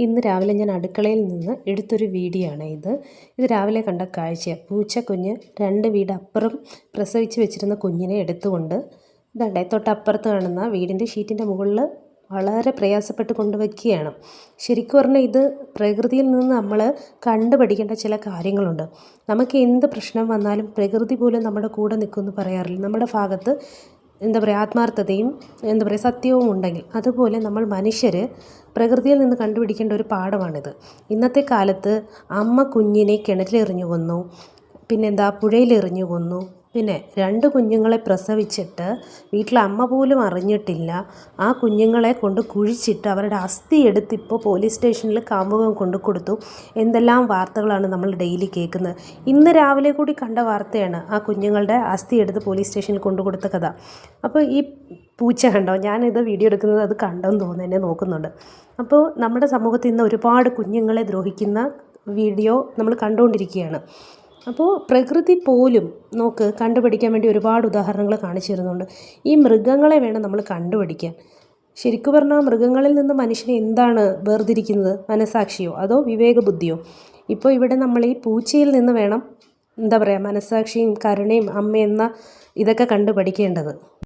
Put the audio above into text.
ഇന്ന് രാവിലെ ഞാൻ അടുക്കളയിൽ നിന്ന് എടുത്തൊരു വീഡിയോ ആണ് ഇത്. ഇത് രാവിലെ കണ്ട കാഴ്ച പൂച്ചക്കുഞ്ഞ് രണ്ട് വീട് അപ്പുറം പ്രസവിച്ച് വെച്ചിരുന്ന കുഞ്ഞിനെ എടുത്തുകൊണ്ട് ഇതാണ്ടേ തൊട്ടപ്പുറത്ത് കാണുന്ന വീടിന്റെ ഷീറ്റിന്റെ മുകളിൽ വളരെ പ്രയാസപ്പെട്ട് കൊണ്ടുവയ്ക്കുകയാണ്. ശരിക്കും പറഞ്ഞാൽ ഇത് പ്രകൃതിയിൽ നിന്ന് നമ്മൾ കണ്ടുപഠിക്കേണ്ട ചില കാര്യങ്ങളുണ്ട്. നമുക്ക് എന്ത് പ്രശ്നം വന്നാലും പ്രകൃതി പോലും നമ്മുടെ കൂടെ നിൽക്കുമെന്ന് പറയാറില്ല. നമ്മുടെ ഭാഗത്ത് എന്താ പറയുക ആത്മാർത്ഥതയും എന്താ പറയുക സത്യവും ഉണ്ടെങ്കിൽ അതുപോലെ നമ്മൾ മനുഷ്യർ പ്രകൃതിയിൽ നിന്ന് കണ്ടുപിടിക്കേണ്ട ഒരു പാഠമാണിത്. ഇന്നത്തെ കാലത്ത് അമ്മ കുഞ്ഞിനെ കിണറ്റിലെറിഞ്ഞു കൊന്നു പിന്നെന്താ പുഴയിലെറിഞ്ഞു കൊന്നു പിന്നെ രണ്ട് കുഞ്ഞുങ്ങളെ പ്രസവിച്ചിട്ട് വീട്ടിലെ അമ്മ പോലും അറിഞ്ഞിട്ടില്ല. ആ കുഞ്ഞുങ്ങളെ കൊണ്ട് കുഴിച്ചിട്ട് അവരുടെ അസ്ഥി എടുത്ത് ഇപ്പോൾ പോലീസ് സ്റ്റേഷനിൽ കാമുകം കൊണ്ട് കൊടുത്തു. എന്തെല്ലാം വാർത്തകളാണ് നമ്മൾ ഡെയിലി കേൾക്കുന്നത്. ഇന്ന് രാവിലെ കൂടി കണ്ട വാർത്തയാണ് ആ കുഞ്ഞുങ്ങളുടെ അസ്ഥി എടുത്ത് പോലീസ് സ്റ്റേഷനിൽ കൊണ്ടു കൊടുത്ത കഥ. അപ്പോൾ ഈ പൂച്ച കണ്ടോ? ഞാനിത് വീഡിയോ എടുക്കുന്നത് അത് കണ്ടെന്ന് തോന്നുന്നു എന്നെ നോക്കുന്നുണ്ട്. അപ്പോൾ നമ്മുടെ സമൂഹത്തിൽ ഇന്ന് ഒരുപാട് കുഞ്ഞുങ്ങളെ ദ്രോഹിക്കുന്ന വീഡിയോ നമ്മൾ കണ്ടുകൊണ്ടിരിക്കുകയാണ്. അപ്പോൾ പ്രകൃതി പോലും നോക്ക് കണ്ടുപിടിക്കാൻ വേണ്ടി ഒരുപാട് ഉദാഹരണങ്ങൾ കാണിച്ചു തരുന്നുണ്ട് ഈ മൃഗങ്ങളെ വേണം നമ്മൾ കണ്ടുപിടിക്കാൻ. ശരിക്കു പറഞ്ഞാൽ മൃഗങ്ങളിൽ നിന്ന് മനുഷ്യനെ എന്താണ് വേർതിരിക്കുന്നത്? മനസാക്ഷിയോ അതോ വിവേകബുദ്ധിയോ? ഇപ്പോൾ ഇവിടെ നമ്മൾ ഈ പൂച്ചയിൽ നിന്ന് വേണം എന്താ പറയുക മനസാക്ഷിയും കരുണയും അമ്മയെന്ന ഇതൊക്കെ കണ്ടു പഠിക്കേണ്ടത്